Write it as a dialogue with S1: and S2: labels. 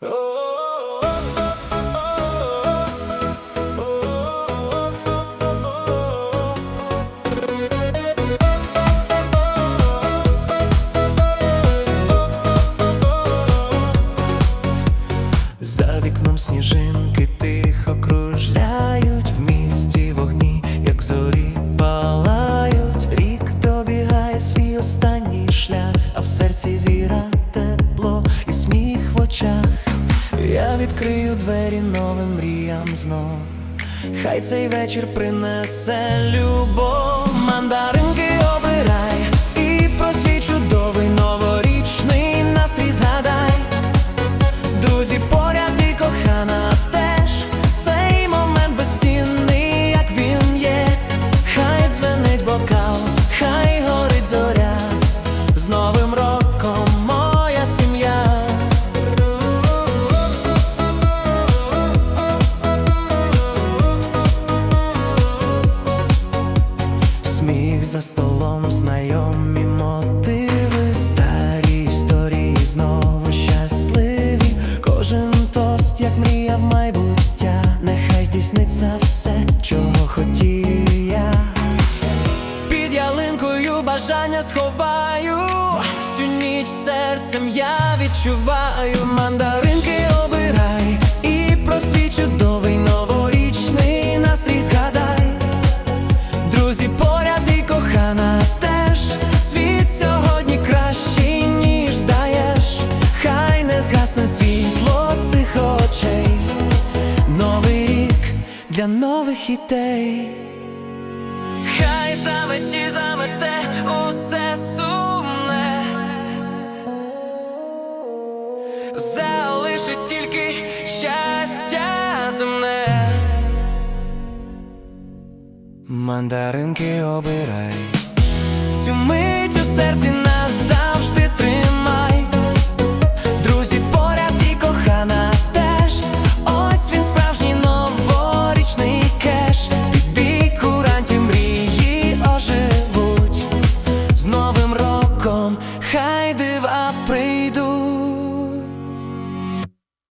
S1: За Я відкрию двері новим мріям знов. Хай цей вечір принесе любов, за столом, знайомі мотиви, старі історії знову щасливі. Кожен тост, як мрія в майбуття, нехай здійсниться все, чого хотів я. Під ялинкою бажання сховаю, цю ніч серцем я відчуваю мандаринки для нових ідей. Хай заметі замете усе сумне. Залишить тільки щастя земне. Мандаринки обирай, цю мить у серці на дива прийду.